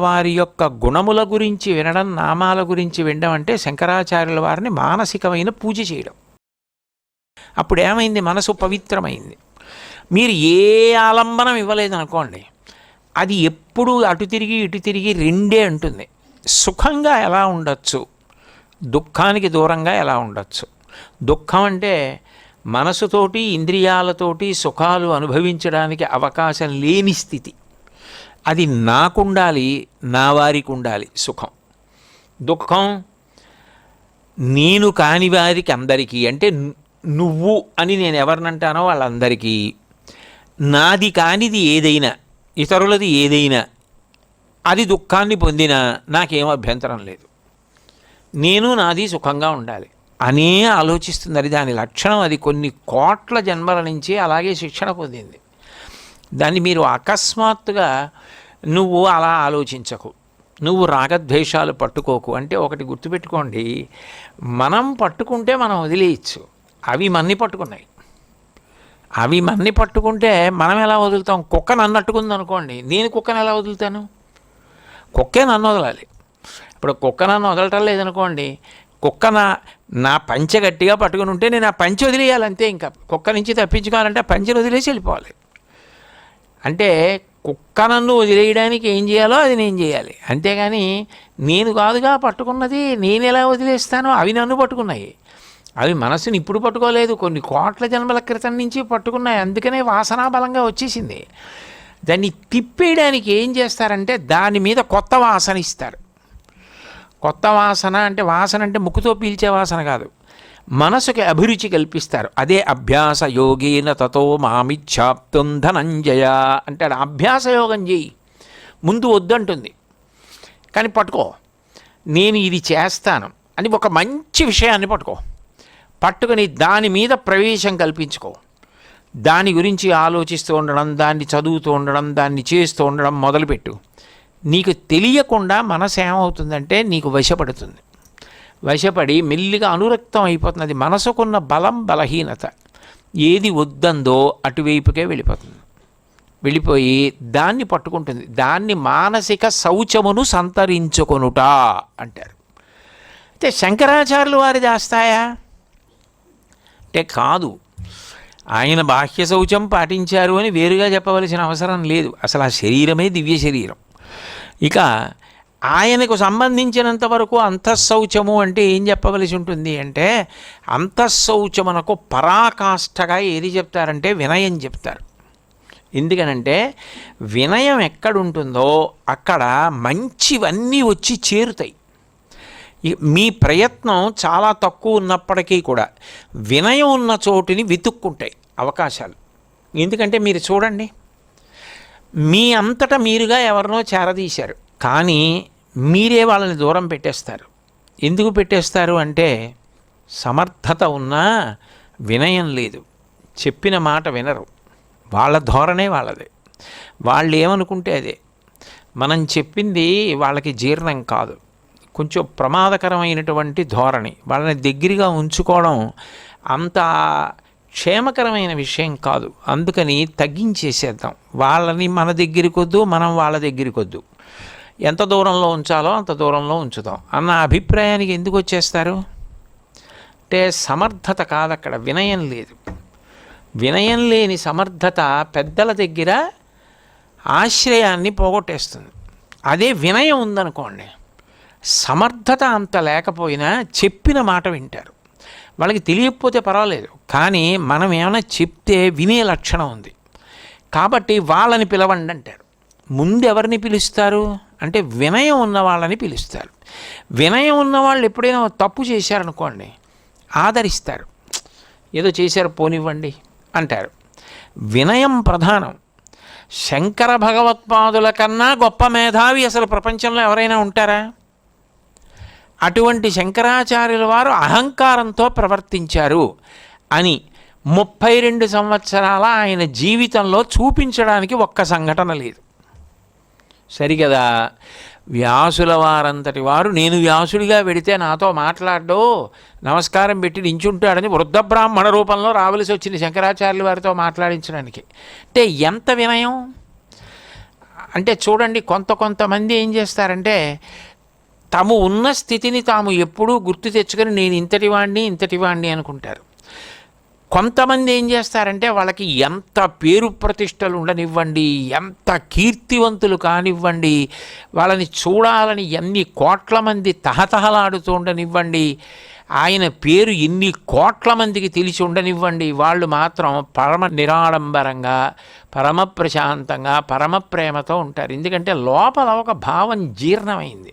వారి యొక్క గుణముల గురించి వినడం నామాల గురించి వినడం అంటే శంకరాచార్యుల వారిని మానసికమైన పూజ చేయడం. అప్పుడు ఏమైంది మనసు పవిత్రమైంది. మీరు ఏ ఆలంబనం ఇవ్వలేదనుకోండి అది ఎప్పుడు అటు తిరిగి ఇటు తిరిగి రెండే ఉంటుంది సుఖంగా ఎలా ఉండొచ్చు? దుఃఖానికి దూరంగా ఎలా ఉండొచ్చు? దుఃఖం అంటే మనసుతోటి ఇంద్రియాలతోటి సుఖాలు అనుభవించడానికి అవకాశం లేని స్థితి. అది నాకుండాలి నా వారికి ఉండాలి సుఖం. దుఃఖం నేను కాని వారికి అందరికీ అంటే నువ్వు అని నేను ఎవరినంటానో వాళ్ళందరికీ నాది కానిది ఏదైనా ఇతరులది ఏదైనా అది దుఃఖాన్ని పొందినా నాకేం అభ్యంతరం లేదు. నేను నాది సుఖంగా ఉండాలి. అనే ఆలోచిస్తుంది దాని లక్షణం. అది కొన్ని కోట్ల జన్మల నుంచి అలాగే శిక్షణ పొందింది. దాన్ని మీరు అకస్మాత్తుగా నువ్వు అలా ఆలోచించకు. నువ్వు రాగద్వేషాలు పట్టుకోకు. అంటే ఒకటి గుర్తుపెట్టుకోండి మనం పట్టుకుంటే మనం వదిలేయచ్చు. అవి మన్ని పట్టుకున్నాయి. అవి మన్ని పట్టుకుంటే మనం ఎలా వదులుతాం? కుక్క నన్ను అట్టుకుంది అనుకోండి నేను కుక్కను ఎలా వదులుతాను? కుక్కే నన్ను వదలాలి. ఇప్పుడు కుక్క నన్ను వదలటం లేదనుకోండి కుక్క నా నా పంచె గట్టిగా పట్టుకుని ఉంటే నేను ఆ పంచె వదిలేయాలి అంతే ఇంకా. కుక్క నుంచి తప్పించుకోవాలంటే ఆ పంచెను వదిలేసి వెళ్ళిపోవాలి. అంటే కుక్క నన్ను వదిలేయడానికి ఏం చేయాలో అది నేను చేయాలి. అంతేగాని నేను కాదుగా పట్టుకున్నది నేను ఎలా వదిలేస్తానో అవి నన్ను పట్టుకున్నాయి. అవి మనసుని ఇప్పుడు పట్టుకోలేదు. కొన్ని కోట్ల జన్మల క్రితం నుంచి పట్టుకున్నాయి. అందుకనే వాసనా బలంగా వచ్చేసింది. దాన్ని తిప్పేయడానికి ఏం చేస్తారంటే దాని మీద కొత్త వాసన ఇస్తారు. కొత్త వాసన అంటే వాసన అంటే ముక్కుతో పీల్చే వాసన కాదు. మనసుకి అభిరుచి కల్పిస్తారు. అదే అభ్యాస యోగేన తతో మామిచ్ఛాప్తం ధనంజయ అంటాడు. అభ్యాస యోగం చేయి ముందు వద్దంటుంది కానీ పట్టుకో. నేను ఇది చేస్తాను. అని ఒక మంచి విషయాన్ని పట్టుకో. పట్టుకొని దాని మీద ప్రవేశం కల్పించుకో. దాని గురించి ఆలోచిస్తూ ఉండడం దాన్ని చదువుతూ ఉండడం దాన్ని చేస్తూ ఉండడం మొదలుపెట్టు. నీకు తెలియకుండా మనసు ఏమవుతుందంటే నీకు వశపడుతుంది. వశపడి మెల్లిగా అనురక్తం అయిపోతుంది అది మనసుకున్న బలం బలహీనత ఏది వద్దందో అటువైపుకే వెళ్ళిపోతుంది. వెళ్ళిపోయి దాన్ని పట్టుకుంటుంది. దాన్ని మానసిక శౌచమును సంతరించుకొనుట అంటారు. అయితే శంకరాచార్యులు వారి దాస్తాయా అంటే కాదు. ఆయన బాహ్య శౌచం పాటించారు అని వేరుగా చెప్పవలసిన అవసరం లేదు. అసలు ఆ శరీరమే దివ్య శరీరం. ఇక ఆయనకు సంబంధించినంత వరకు అంతఃశౌచము అంటే ఏం చెప్పవలసి ఉంటుంది అంటే అంతఃశౌచమునకు పరాకాష్ఠగా ఏది చెప్తారంటే వినయం చెప్తారు. ఎందుకనంటే వినయం ఎక్కడుంటుందో అక్కడ మంచివన్నీ వచ్చి చేరుతాయి. మీ ప్రయత్నం చాలా తక్కువ ఉన్నప్పటికీ కూడా వినయం ఉన్న చోటుని వెతుక్కుంటాయి అవకాశాలు. ఎందుకంటే మీరు చూడండి మీ అంతటా మీరుగా ఎవరినో చేరదీశారు. కానీ మీరే వాళ్ళని దూరం పెట్టేస్తారు. ఎందుకు పెట్టేస్తారు అంటే సమర్థత ఉన్నా వినయం లేదు. చెప్పిన మాట వినరు. వాళ్ళ ధోరణే వాళ్ళదే. వాళ్ళు ఏమనుకుంటే అదే. మనం చెప్పింది వాళ్ళకి జీర్ణం కాదు. కొంచెం ప్రమాదకరమైనటువంటి ధోరణి. వాళ్ళని దగ్గరగా ఉంచుకోవడం అంత క్షేమకరమైన విషయం కాదు. అందుకని తగ్గించేసేద్దాం. వాళ్ళని మన దగ్గరికొద్దు మనం వాళ్ళ దగ్గరికొద్దు ఎంత దూరంలో ఉంచాలో అంత దూరంలో ఉంచుదాం అన్న అభిప్రాయానికి ఎందుకు వచ్చేస్తారు? అంటే సమర్థత కాదు అక్కడ వినయం లేదు. వినయం లేని సమర్థత పెద్దల దగ్గర ఆశ్రయాన్ని పోగొట్టేస్తుంది. అదే వినయం ఉందనుకోండి సమర్థత అంత లేకపోయినా చెప్పిన మాట వింటారు. వాళ్ళకి తెలియకపోతే పర్వాలేదు కానీ మనం ఏమైనా చెప్తే వినే లక్షణం ఉంది. కాబట్టి వాళ్ళని పిలవండి అంటారు ముందు ఎవరిని పిలుస్తారు? అంటే వినయం ఉన్న వాళ్ళని పిలుస్తారు. వినయం ఉన్న వాళ్ళు ఎప్పుడైనా తప్పు చేశారనుకోండి ఆదరిస్తారు. ఏదో చేశారు పోనివ్వండి అంటారు. వినయం ప్రధానం. శంకర భగవత్పాదుల కన్నా గొప్ప మేధావి అసలు ప్రపంచంలో ఎవరైనా ఉంటారా? అటువంటి శంకరాచార్యుల వారు అహంకారంతో ప్రవర్తించారు అని ముప్పై రెండు సంవత్సరాల ఆయన జీవితంలో చూపించడానికి ఒక్క సంఘటన లేదు. సరిగదా. వ్యాసుల వారంతటి వారు నేను వ్యాసుడిగా వెడితే నాతో మాట్లాడో. నమస్కారం పెట్టి నించుంటాడని వృద్ధ బ్రాహ్మణ రూపంలో రావలసి వచ్చింది శంకరాచార్యుల వారితో మాట్లాడించడానికి. అంటే ఎంత వినయం? అంటే చూడండి కొంత కొంతమంది ఏం చేస్తారంటే తాము ఉన్న స్థితిని తాము ఎప్పుడూ గుర్తు తెచ్చుకొని నేను ఇంతటి వాడిని ఇంతటి వాడిని అనుకుంటారు. కొంతమంది ఏం చేస్తారంటే వాళ్ళకి ఎంత పేరు ప్రతిష్టలు ఉండనివ్వండి ఎంత కీర్తివంతులు కానివ్వండి వాళ్ళని చూడాలని ఎన్ని కోట్ల మంది తహతహలాడుతూ ఉండనివ్వండి ఆయన పేరు ఎన్ని కోట్ల మందికి తెలిసి ఉండనివ్వండి వాళ్ళు మాత్రం పరమ నిరాడంబరంగా పరమ ప్రశాంతంగా పరమ ప్రేమతో ఉంటారు. ఎందుకంటే లోపల ఒక భావం జీర్ణమైంది.